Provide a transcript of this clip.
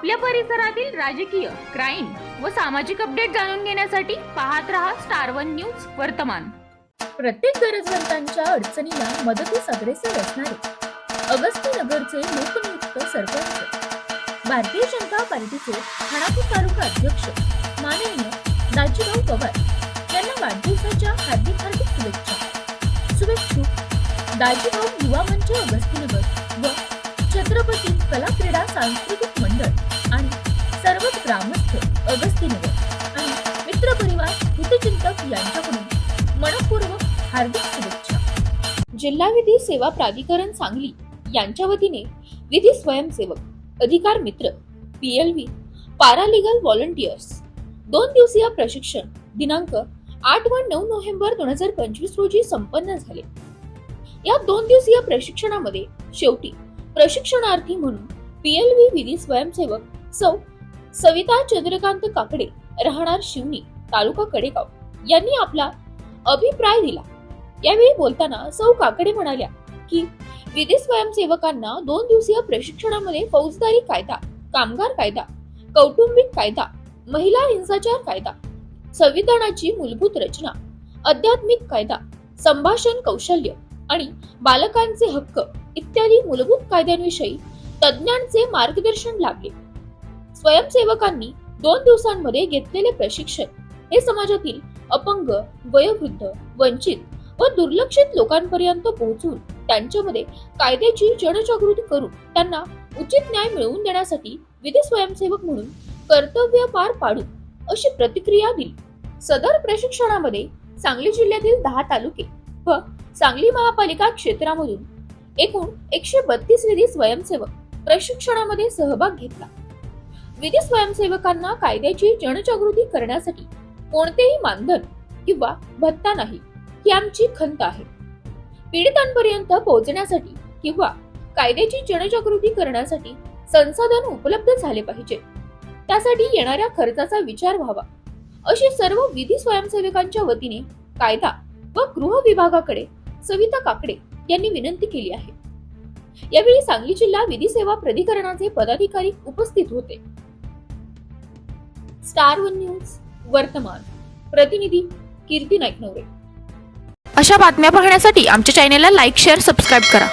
आपल्या परिसरातील राजकीय क्राईम व सामाजिक अपडेट जाणून घेण्यासाठी पाहत रहा स्टार वन न्यूज वर्तमान. प्रत्येक गरजवंतांच्या अडचणीला मदतीस अग्रेसर असणारे अगस्त्यनगरचे लोकनियुक्त सरपंच. भारतीय जनता पार्टीचे खानापूर तालुका अध्यक्ष माननीय दाजीभाऊ पवार यांना वाढदिवसाच्या हार्दिक हार्दिक शुभेच्छा. शुभेच्छुक दाजीभाऊ युवा मंच अगस्तीनगर व छत्रपती कला क्रीडा सांस्कृतिक मंडळ आणि सर्वच ग्रामस्थ अगस्तीनगर आणि मित्रपरिवार हितचिंतक यांच्याकडून मनपूर्वक हार्दिक शुभेच्छा. जिल्हा विधी सेवा प्राधिकरण सांगली यांच्या वतीने विधी स्वयंसेवक अधिकार मित्र पीएलव्ही पॅरालिगल व्हॉलंटियर्स दोन दिवसीय प्रशिक्षण दिनांक आठ व नऊ नोव्हेंबर दोन हजार पंचवीस रोजी संपन्न झाले. या दोन दिवसीय प्रशिक्षणामध्ये शेवटी प्रशिक्षणार्थी म्हणून पीएलव्ही विधी स्वयंसेवक सौ सविता चंद्रकांत काकडे राहणार शिवनी तालुका कडेगाव यांनी आपला अभिप्राय दिला. यावेळी बोलताना सौ काकडे म्हणाल्या की विधी स्वयंसेवकांना दोन दिवसीय प्रशिक्षणामध्ये फौजदारी कायदा कामगार कायदा कौटुंबिक कायदा महिला हिंसाचार कायदा संविधानाची मूलभूत रचना आध्यात्मिक कायदा संभाषण कौशल्य आणि बालकांचे हक्क इत्यादी मूलभूत कायद्यांविषयी तज्ज्ञांचे मार्गदर्शन लाभले. स्वयंसेवकांनी दोन दिवसांमध्ये घेतलेले प्रशिक्षण हे समाजातील अपंग वयोवृद्ध वंचित व दुर्लक्षित लोकांपर्यंत पोहोचून त्यांच्यामध्ये कायद्याची जनजागृती करून त्यांना उचित न्याय मिळवून देण्यासाठी विधी स्वयंसेवक म्हणून कर्तव्य पार पाडू अशी प्रतिक्रिया दिली. सदर प्रशिक्षणामध्ये सांगली जिल्ह्यातील दहा तालुके व सांगली महापालिका क्षेत्रामधून एकूण एकशे बत्तीस विधी स्वयंसेवक प्रशिक्षणामध्ये सहभाग घेतला. विधी स्वयंसेवकांना कायद्याची जनजागृती करण्यासाठी कोणतेही मानधन किंवा भत्ता नाही ही आमची खंत आहे. पीडितांपर्यंत पोहोचण्यासाठी किंवा कायद्याची जनजागृती करण्यासाठी संसाधन उपलब्ध झाले पाहिजे. त्यासाठी येणाऱ्या खर्चाचा विचार व्हावा. अशी सर्व विधी स्वयंसेवकांच्या वतीने कायदा व गृह विभागाकडे सविता काकडे यांनी विनंती केली आहे. यावेळी सांगली जिल्हा विधी सेवा प्राधिकरणाचे पदाधिकारी उपस्थित होते. स्टार वन न्यूज वर्तमान. प्रतिनिधी कीर्ती नाईकनवरे. अशा बातम्या पाहण्यासाठी आमच्या चॅनेलला लाईक शेअर सबस्क्राईब करा.